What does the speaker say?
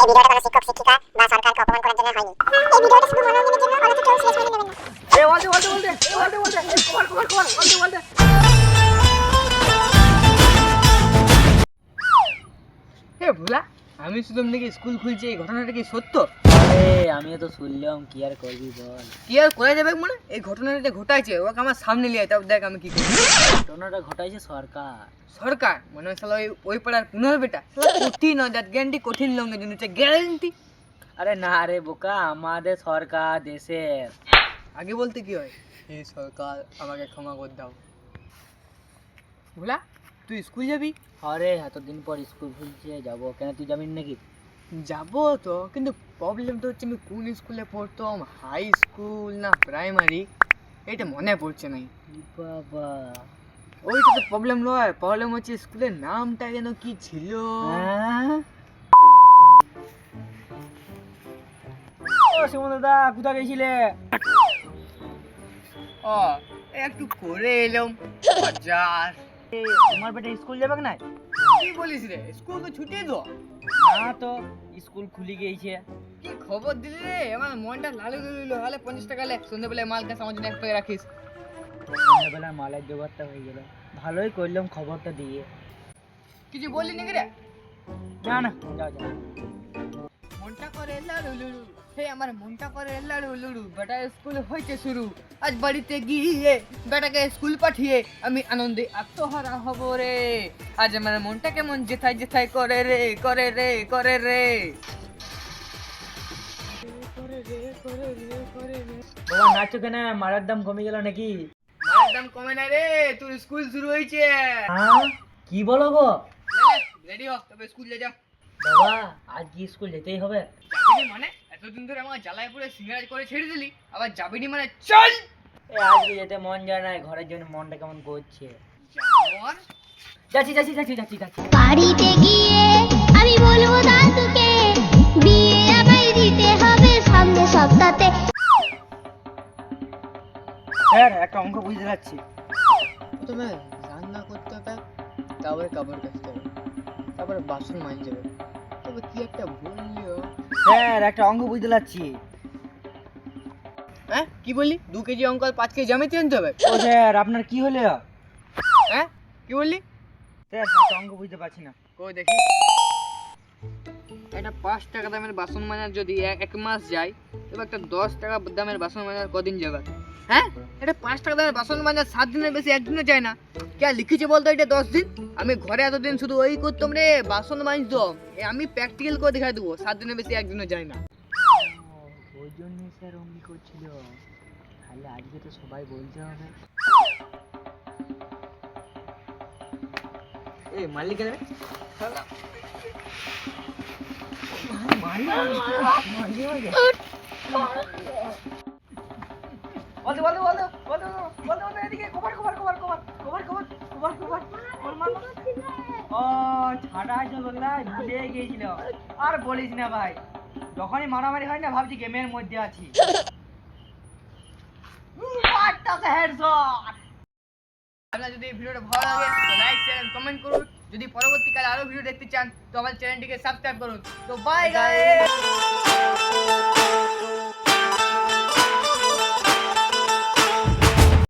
এই ভিডিওটা কোনো শিক্ষক, শিক্ষিকা বা সরকারকে অপমান করার জন্য হয়নি। এই ভিডিওটা শুধু মনোরঞ্জনের জন্য কেউ নেবেন না। ভোলা, আমি শুধু নাকি স্কুল খুলছি, এই ঘটনাটা কি সত্য? আরে আমিও তো শুনলাম কি আর করবি বল। কি আর করে যাবে মানে? এই ঘটনাটা ঘটাইছে ওকে আমার সামনে নিয়ে তারপর দেখ আমি কি করি। ঘটনাটা ঘটাইছে সরকার। সরকার? মনে হয় শালা ওই ওই পাড়ার পুনর বেটা। কঠিন অজাত গ্যারান্টি কঠিন লঙ্গের জন্য গ্যারান্টি আরে না রে বোকা আমাদের সরকার দেশের। আগে বলতে কি হয়? হে সরকার আমাকে ক্ষমা করে দাও। ভোলা তুই স্কুল যাবি? আরে এতদিন পর স্কুল খুলছে যাব। কেন তুই যাবি নাকি? যাব তো কিন্তু প্রবলেম তো হচ্ছে আমি কোন স্কুলে পড়তাম? হাই স্কুল না প্রাইমারি এটা মনে পড়ছে নাই বাবা। ওইটা তো প্রবলেম নয় প্রবলেম হচ্ছে স্কুলের নামটা যেন কি ছিল? হ্যাঁ? সুমন দাদা কোথা গেছিলে? ও একটু করে এলাম তোমার বেটা স্কুল যাবে না কি বলিস রে? স্কুল তো ছুটি তো না তো স্কুল খুলে গিয়েছে কি খবর দিলি রে? আমার মনটা লালু লুলু হলে পঞ্চাশ টাকা লে সন্ধ্যেবেলায় মাল কাছে আমার জন্য এক প্যাকেট রাখিস। সন্ধ্যাবেলা মালের জোগাড়টা হয়ে গেল। ভালোই করলাম খবরটা দিয়ে। কিছু বললি নাকি রে? না না যাও যাও। মনটা করে লাড়ু লুড়ু হে আমার মনটা করে লাড়ু লুড়ু বেটা স্কুল হয়েছে শুরু। আজ বাড়িতে গিয়ে বেটাকে স্কুল পাঠিয়ে আমি আনন্দে আত্মহারা হব রে। আজ আমার মনটা কেমন যেথায় যেথায় করে রে করে রে করে রে। বাবা নাচো কেন মারার দাম কমে গেল নাকি? মায়ের দাম কমে না রে তোর স্কুল শুরু হয়েছে হ্যাঁ? কি বলো গো? রেডি হ তবে স্কুল যা যা। বাবা আজ কি স্কুল যেতেই হবে? যাবিনি মানে? এতদিন ধরে আমার জ্বালায় পড়ে সিঙ্গারাজ করে ছেড়ে দিলি আবার যাবিনি মানে? চল! এ আজকে যেতে মন যায় না? ঘরের জন্য মনটা কেমন করছে? যাচ্ছি যাচ্ছি যাচ্ছি যাচ্ছি যাচ্ছি। বাড়িতে গিয়ে আমি বলব দাদুকে বিয়ে আমায় দিতে হবে সামনে সপ্তাহে স্যার একটা অঙ্ক বুঝতে যাচ্ছি। প্রথমে রান্না করতে হবে তারপরে কাপড় কাচতে হবে তারপরে বাসন মাজতে হবে। তবে কি একটা বললিও স্যার একটা অঙ্ক বুঝতে পারছি। হ্যাঁ কি বললি? দু কেজি অঙ্ক আর পাঁচ কেজি জামিতে আনতে হবে? ও স্যার আপনার কি হলো? হ্যাঁ কি বললি? স্যার একটা অঙ্ক বুঝতে পারছি না। কই দেখি। একটা পাঁচ টাকা দামের বাসন মাজার যদি এক- মাস যায় তবে একটা দশ টাকা দামের বাসন মাজার কদিন যাবে হ্যাঁ? এটা পাঁচ টাকা দামের বাসন মাজার সাত দিনের বেশি একদিনও যায় না। কে লিখেছে বলতো এটা দশ দিন? আমি ঘরে এতদিন শুধু ওই করতাম রে বাসন মাজতাম এ আমি প্র্যাকটিক্যাল করে দেখাই দেবো সাত দিনের বেশি একদিনও যায় না। ওই জন্য স্যার অমনি করছিল। তাহলে আজকে তো সবাই বলতে হবে এই মালিক কেন আর বলিস না ভাই, যখনই মারামারি হয় না, ভাবছি গেমের মধ্যে আছি। আপনার যদি ভিডিওটা ভালো লাগে লাইক কমেন্ট করুন। যদি পরবর্তীকালে আরও ভিডিও দেখতে চান তো আমার চ্যানেলটিকে সাবস্ক্রাইব করুন। তো বাই গাইস